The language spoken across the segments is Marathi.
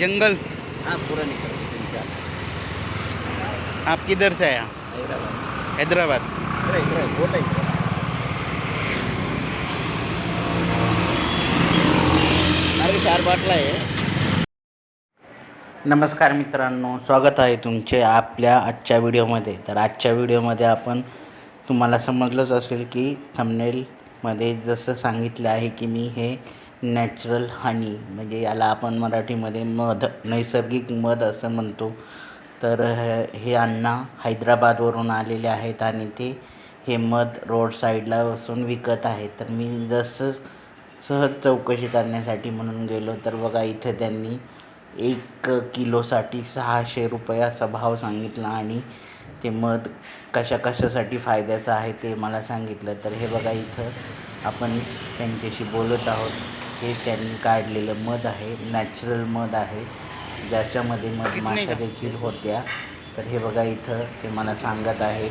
जंगल। हाँ पूरा निकल आप किधर से आया? हैदराबाद. चार बाटला आहे. नमस्कार मित्रांनो स्वागत आहे तुमचे आपल्या आजच्या व्हिडिओमध्ये. तर आजच्या व्हिडिओमध्ये आपण तुम्हाला समजलंच असेल की थंबनेलमध्ये जसं सांगितलं आहे की मी हे नॅचरल हनी म्हणजे याला आपण मराठीमध्ये मध नैसर्गिक मध असं म्हणतो. तर हे- हे अण्णा हैदराबादवरून आलेले आहेत आणि ते हे मध रोड साईडला बसून विकत आहेत. तर मी जसं सहज चौकशी करण्यासाठी म्हणून गेलो तर बघा इथे त्यांनी एक किलोसाठी सहाशे रुपये असा भाव सांगितला आणि ते मध कशा कशासाठी फायद्याचं आहे ते मला सांगितलं. तर हे बघा इथं आपण त्यांच्याशी बोलत आहोत. हे त्यांनी काढलेलं मध आहे नॅचरल मध आहे. ज्याच्यामध्ये मधमाशा देखील होत्या. तर हे बघा इथं ते मला सांगत आहेत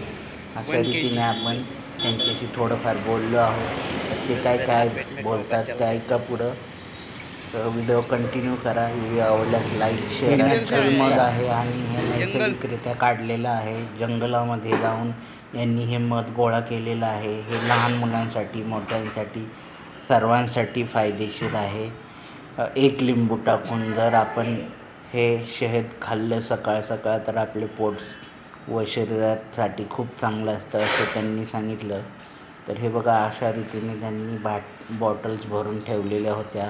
अशा रीतीने आपण त्यांच्याशी थोडंफार बोललो आहोत. तर ते काय काय बोलतात ते ऐका पुढं. तर व्हिडिओ कंटिन्यू करा व्हिडिओ आवडल्यास लाईक शेअर नॅचरल मध आहे? आणि हे नैसर्गिकरित्या काढलेलं आहे. जंगलामध्ये जाऊन यांनी हे मध गोळा केलेलं आहे. हे लहान मुलांसाठी मोठ्यांसाठी सर्वांसाठी फायदेशीर आहे. एक लिंबू टाकून जर आपण हे शहद खाल्लं सकाळ सकाळ तर आपले पोट व शरीरासाठी खूप चांगलं असतं असं त्यांनी सांगितलं. तर हे बघा अशा रीतीने त्यांनी बाट बॉटल्स भरून ठेवलेल्या होत्या.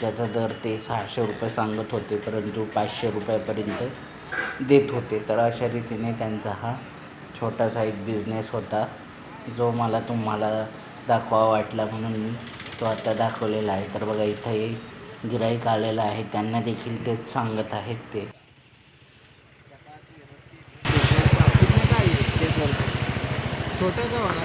ज्याचा दर ते सहाशे रुपये सांगत होते परंतु पाचशे रुपयापर्यंत देत होते. तर अशा रीतीने त्यांचा हा छोटासा एक बिझनेस होता जो मला तुम्हाला दाखवा वाटला म्हणून मी तो आता दाखवलेला आहे. तर बघा इथंही गिराईक आलेला आहे. त्यांना देखील तेच सांगत आहेत ते. छोटासा वाला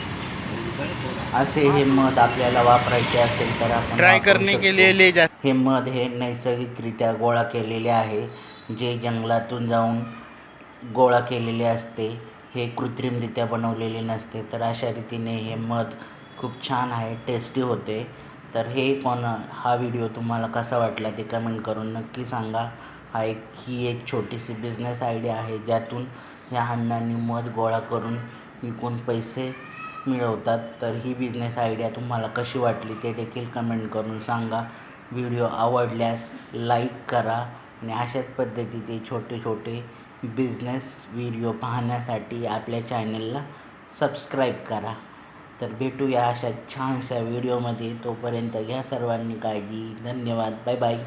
असे हे मध आपल्याला वापरायचे असेल तर आपण ट्राई वापरू करने के शकतो. लिए ले जा हे मध हे नैसर्गिकरित्या गोळा केलेले आहे. जे जंगलातून जाऊन गोळा केलेले असते हे कृत्रिमरित्या बनवलेले नसते. तर अशा रीतीने हे मध खूप छान आहे टेस्टी होते. तर हे कोण हा व्हिडिओ तुम्हाला कसा वाटला ते कमेंट करून नक्की सांगा. हा एक ही एक छोटीशी बिझनेस आयडिया आहे ज्यातून या अण्णांनी मध गोळा करून विकून पैसे मिळवतात तर ही बिझनेस आयडिया तुम्हाला कशी वाटली ते देखील कमेंट करून सांगा. व्हिडिओ आवडल्यास लाईक करा आणि अशाच पद्धतीचे छोटे छोटे बिझनेस व्हिडिओ पाहण्यासाठी आपल्या चॅनलला सबस्क्राईब करा. तर भेटूया अशा छानशा व्हिडिओमध्ये तोपर्यंत घ्या सर्वांनी काळजी. धन्यवाद. Bye bye